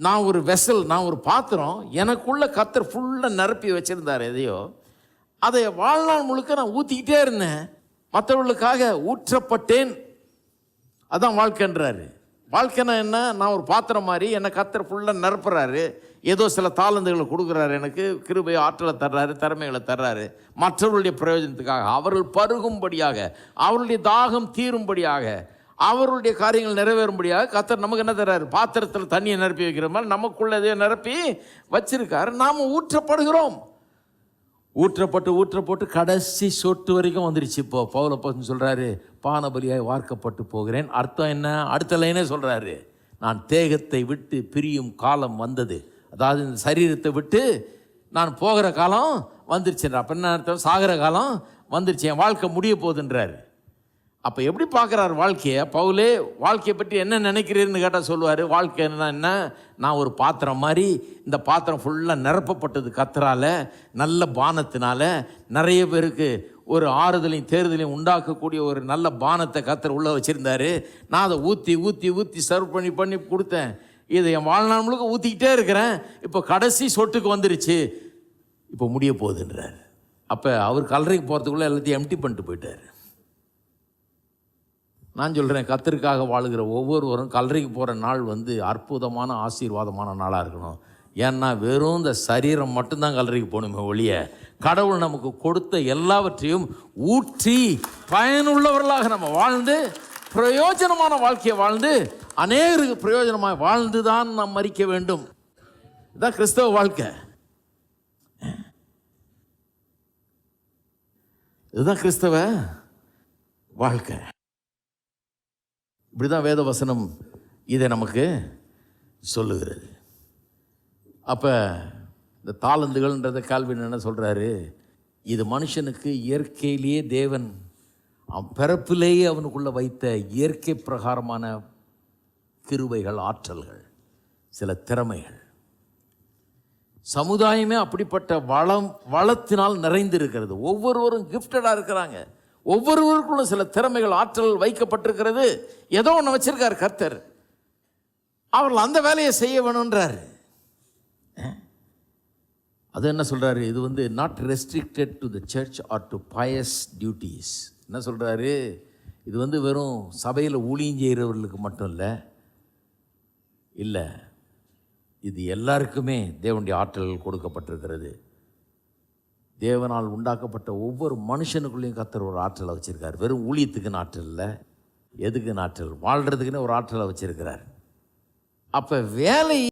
நான் ஒரு வெசல் நான் ஒரு பாத்திரம் எனக்குள்ள கத்தர் ஃபுல்லாக நிரப்பி வச்சுருந்தார் எதையோ. அதை வாழ்நாள் முழுக்க நான் ஊற்றிக்கிட்டே இருந்தேன். மற்றவர்களுக்காக ஊற்றப்பட்டேன். அதான் வாழ்க்கைன்றாரு. வாழ்க்கைனா என்ன? நான் ஒரு பாத்திரம் மாதிரி என்னை கத்தர் ஃபுல்லாக நிரப்புறாரு. ஏதோ சில தாளந்துகளை கொடுக்குறாரு எனக்கு கிருபை ஆற்றலை தர்றாரு திறமைகளை தர்றாரு. மற்றவர்களுடைய பிரயோஜனத்துக்காக அவர்கள் பருகும்படியாக அவருடைய தாகம் தீரும்படியாக அவருடைய காரியங்கள் நிறைவேறும்படியாக கத்தர் நமக்கு என்ன தர்றாரு பாத்திரத்தில் தண்ணியை நிரப்பி வைக்கிற மாதிரி நமக்குள்ள நிரப்பி வச்சிருக்காரு. நாம் ஊற்றப்படுகிறோம். ஊற்றப்பட்டு ஊற்றப்பட்டு கடைசி சொட்டு வரைக்கும் வந்துருச்சு இப்போ. பவுலப்பன் சொல்கிறாரு பானபலியாய் வார்க்கப்பட்டு போகிறேன். அர்த்தம் என்ன? அடுத்த லைனே சொல்கிறாரு நான் தேகத்தை விட்டு பிரியும் காலம் வந்தது. அதாவது இந்த சரீரத்தை விட்டு நான் போகிற காலம் வந்துருச்சுன்ற. அப்போ என்ன அர்த்தம்? சாகிற காலம் வந்துருச்சு. என் வாழ்க்கை முடிய போகுதுன்றாரு. அப்போ எப்படி பார்க்குறாரு வாழ்க்கையை? பவுலே வாழ்க்கையை பற்றி என்ன நினைக்கிறீர்னு கேட்டால் சொல்லுவார். வாழ்க்கை என்ன என்ன? நான் ஒரு பாத்திரம் மாதிரி இந்த பாத்திரம் ஃபுல்லாக நிரப்பப்பட்டது கத்தரால நல்ல பானத்தினால. நிறைய பேருக்கு ஒரு ஆறுதலையும் தேர்தலையும் உண்டாக்கக்கூடிய ஒரு நல்ல பானத்தை கத்தர் உள்ளே வச்சுருந்தாரு. நான் அதை ஊற்றி ஊற்றி ஊற்றி சர்வ் பண்ணி பண்ணி கொடுத்தேன். இதை என் வாழ்நாள் முழுக்க ஊற்றிக்கிட்டே இருக்கிறேன். இப்போ கடைசி சொட்டுக்கு வந்துருச்சு. இப்போ முடிய போகுதுன்றார். அப்போ அவர் கல்லறைக்கு போகிறதுக்குள்ளே எல்லாத்தையும் எம்டி பண்ணிட்டு போயிட்டார். நான் சொல்கிறேன் கத்திற்காக வாழுகிற ஒவ்வொருவரும் கல்லறைக்கு போகிற நாள் வந்து அற்புதமான ஆசீர்வாதமான நாளாக இருக்கணும். ஏன்னா வெறும் இந்த சரீரம் மட்டும்தான் கல்லறைக்கு போகணுமே ஒழிய கடவுள் நமக்கு கொடுத்த எல்லாவற்றையும் ஊற்றி பயனுள்ளவர்களாக நம்ம வாழ்ந்து பிரயோஜனமான வாழ்க்கையை வாழ்ந்து அநேகருக்கு பிரயோஜனமாக வாழ்ந்து தான் நாம் மறிக்க வேண்டும். இதுதான் கிறிஸ்தவ வாழ்க்கை. இதுதான் கிறிஸ்தவ வாழ்க்கை. இப்படிதான் வேத வசனம் இதை நமக்கு சொல்லுகிறது. அப்போ இந்த தாளந்துகள்ன்றத கால்வின் என்ன சொல்கிறாரு இது மனுஷனுக்கு இயற்கையிலேயே தேவன் அவன் பிறப்பிலேயே அவனுக்குள்ளே வைத்த இயற்கை பிரகாரமான கிருவைகள் ஆற்றல்கள் சில திறமைகள். சமுதாயமே அப்படிப்பட்ட வளம் வளத்தினால் நிறைந்திருக்கிறது. ஒவ்வொருவரும் கிஃப்டடாக இருக்கிறாங்க. ஒவ்வொருவருக்குள்ளும் சில திறமைகள் ஆற்றல் வைக்கப்பட்டிருக்கிறது. ஏதோ ஒன்று வச்சிருக்காரு கர்த்தர். அவர்கள் அந்த வேலையை செய்ய வேணுன்றார் அது என்ன சொல்கிறாரு இது வந்து not restricted to the church or to pious duties என்ன சொல்கிறாரு இது வந்து வெறும் சபையில் ஊழியம் செய்கிறவர்களுக்கு மட்டும் இல்லை. இல்லை இது எல்லாருக்குமே தேவனுடைய ஆற்றல் கொடுக்கப்பட்டிருக்கிறது. தேவனால் உண்டாக்கப்பட்ட ஒவ்வொரு மனுஷனுக்குள்ளேயும் கத்தர் ஒரு ஆற்றலை வச்சுருக்கார். வெறும் ஊழியத்துக்கு ஆற்றல் இல்லை எதுக்கு ஆற்றல்? வாழ்கிறதுக்குன்னு ஒரு ஆற்றலை வச்சுருக்கிறார். அப்போ வேலை